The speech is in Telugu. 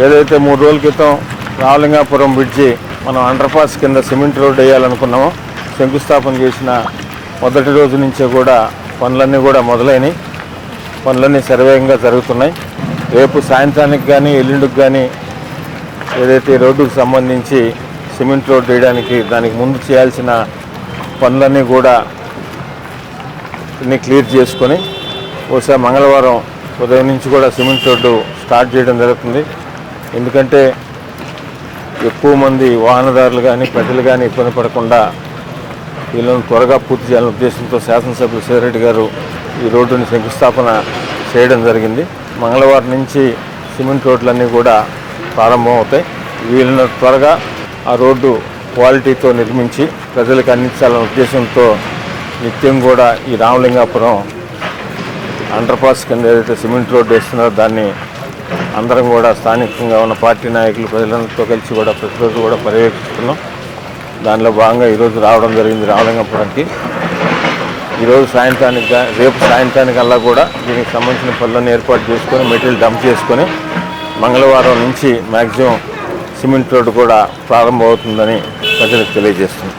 ఏదైతే మూడు రోజుల క్రితం రావలింగాపురం బ్రిడ్జి మనం అండర్పాస్ కింద సిమెంట్ రోడ్ వేయాలనుకున్నామో శంకుస్థాపన చేసిన మొదటి రోజు నుంచే కూడా పనులన్నీ కూడా మొదలైనవి పనులన్నీ సర్వేగంగా జరుగుతున్నాయి. రేపు సాయంత్రానికి కానీ ఎల్లుండికి కానీ ఏదైతే రోడ్డుకు సంబంధించి సిమెంట్ రోడ్డు వేయడానికి దానికి ముందు చేయాల్సిన పనులన్నీ కూడా క్లియర్ చేసుకొని ఒకసారి మంగళవారం ఉదయం నుంచి కూడా సిమెంట్ రోడ్డు స్టార్ట్ చేయడం జరుగుతుంది. ఎందుకంటే ఎక్కువ మంది వాహనదారులు కానీ ప్రజలు కానీ ఇబ్బంది పడకుండా వీళ్ళను త్వరగా పూర్తి చేయాలనే ఉద్దేశంతో శాసనసభ్యులు శివరెడ్డి గారు ఈ రోడ్డుని శంకుస్థాపన చేయడం జరిగింది. మంగళవారం నుంచి సిమెంట్ రోడ్లన్నీ కూడా ప్రారంభం అవుతాయి త్వరగా ఆ రోడ్డు క్వాలిటీతో నిర్మించి ప్రజలకు అందించాలనే ఉద్దేశంతో నిత్యం కూడా ఈ రామలింగాపురం అండర్పాస్ కింద ఏదైతే సిమెంట్ రోడ్డు వేస్తున్నారో దాన్ని అందరం కూడా స్థానికంగా ఉన్న పార్టీ నాయకులు ప్రజలతో కలిసి కూడా ప్రతిరోజు కూడా పర్యవేక్షిస్తున్నాం. దానిలో భాగంగా ఈరోజు రావడం జరిగింది రావడంగపురానికి ఈరోజు సాయంత్రానికి రేపు సాయంత్రానికల్లా కూడా దీనికి సంబంధించిన పనులను ఏర్పాటు చేసుకొని మెటీరియల్ డంప్ చేసుకొని మంగళవారం నుంచి మ్యాక్సిమం సిమెంట్ రోడ్డు కూడా ప్రారంభమవుతుందని ప్రజలకు తెలియజేస్తుంది